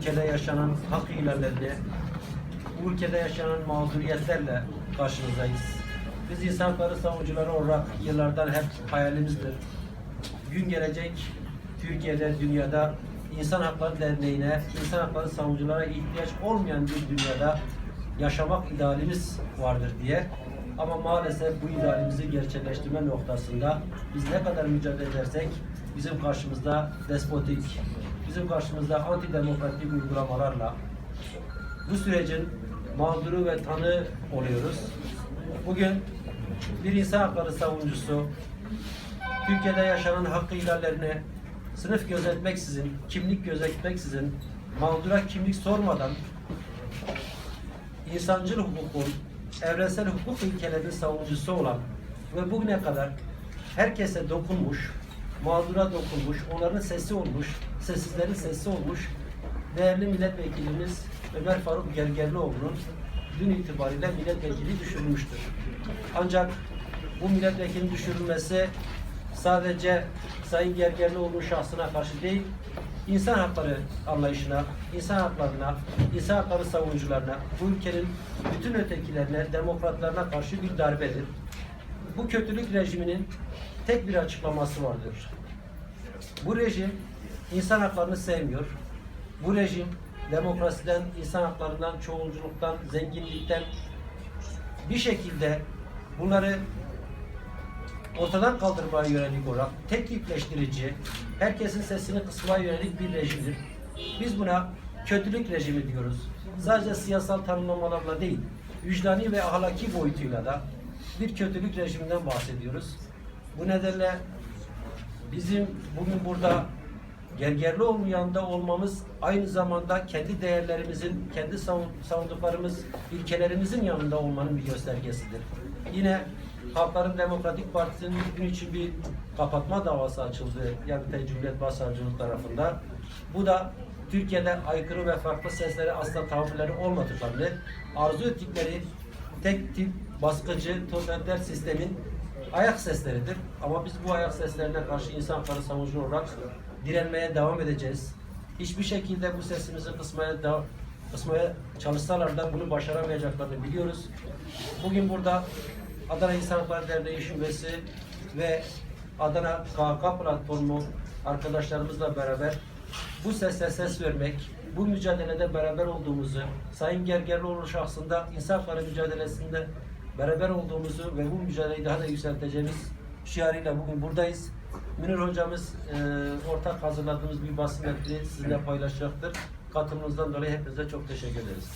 ülkede yaşanan hak ihlallerini, bu ülkede yaşanan mağduriyetlerle karşınızdayız. Biz insan hakları savunucuları olarak yıllardan hep hayalimizdir. Gün gelecek Türkiye'de, dünyada insan hakları derneğine, insan hakları savunuculara ihtiyaç olmayan bir dünyada yaşamak idealimiz vardır diye. Ama maalesef bu idealimizi gerçekleştirme noktasında biz ne kadar mücadele edersek bizim karşımızda despotik, bizim karşımızda antidemokratik uygulamalarla bu sürecin mağduru ve tanı oluyoruz. Bugün bir insan hakları savunucusu Türkiye'de yaşanan hakkı ihlallerini sınıf gözetmeksizin, kimlik gözetmeksizin, mağdura kimlik sormadan insancıl hukukun, evrensel hukuk ilkelerinin savunucusu olan ve bugüne kadar herkese dokunmuş, mağdura dokunmuş, onların sesi olmuş, sessizlerin sesi olmuş değerli milletvekilimiz Ömer Faruk Gergerlioğlu'nun dün itibariyle milletvekili düşürülmüştür. Ancak bu milletvekili düşürülmesi sadece Sayın Gergerlioğlu'nun şahsına karşı değil, insan hakları anlayışına, insan haklarına, insan hakları savunucularına, bu ülkenin bütün ötekilerine, demokratlarına karşı bir darbedir. Bu kötülük rejiminin tek bir açıklaması vardır. Bu rejim insan haklarını sevmiyor. Bu rejim demokrasiden, insan haklarından, çoğulculuktan, zenginlikten bir şekilde bunları ortadan kaldırmaya yönelik olarak teklifleştirici, herkesin sesini kısmaya yönelik bir rejimdir. Biz buna kötülük rejimi diyoruz. Sadece siyasal tanımlamalarla değil, vicdani ve ahlaki boyutuyla da bir kötülük rejiminden bahsediyoruz. Bu nedenle bizim bugün burada Gergerlioğlu yanında olmamız aynı zamanda kendi değerlerimizin, kendi savun- savunduklarımız, ilkelerimizin yanında olmanın bir göstergesidir. Yine Halkların Demokratik Partisi'nin bugün için bir kapatma davası açıldı Yargıtay Cumhuriyet Başsavcılığı tarafından. Bu da Türkiye'de aykırı ve farklı seslere asla tahammülleri olmadıklarını, arzu ettikleri tek tip baskıcı, totaliter sistemin ayak sesleridir. Ama biz bu ayak seslerine karşı insan hakları savunucu olarak direnmeye devam edeceğiz. Hiçbir şekilde bu sesimizi kısmaya da kısmaya çalışsalar da bunu başaramayacaklarını biliyoruz. Bugün burada Adana İnsan Hakları Derneği Şubesi ve Adana KHK platformu arkadaşlarımızla beraber bu sese ses vermek, bu mücadelede beraber olduğumuzu, Sayın Gergerlioğlu şahsında insan hakları mücadelesinde beraber olduğumuzu ve bu mücadeleyi daha da yükselteceğimiz şiarıyla bugün buradayız. Münir hocamız e, ortak hazırladığımız bir basın metni sizinle paylaşacaktır. Katılımınızdan dolayı hepinize çok teşekkür ederiz.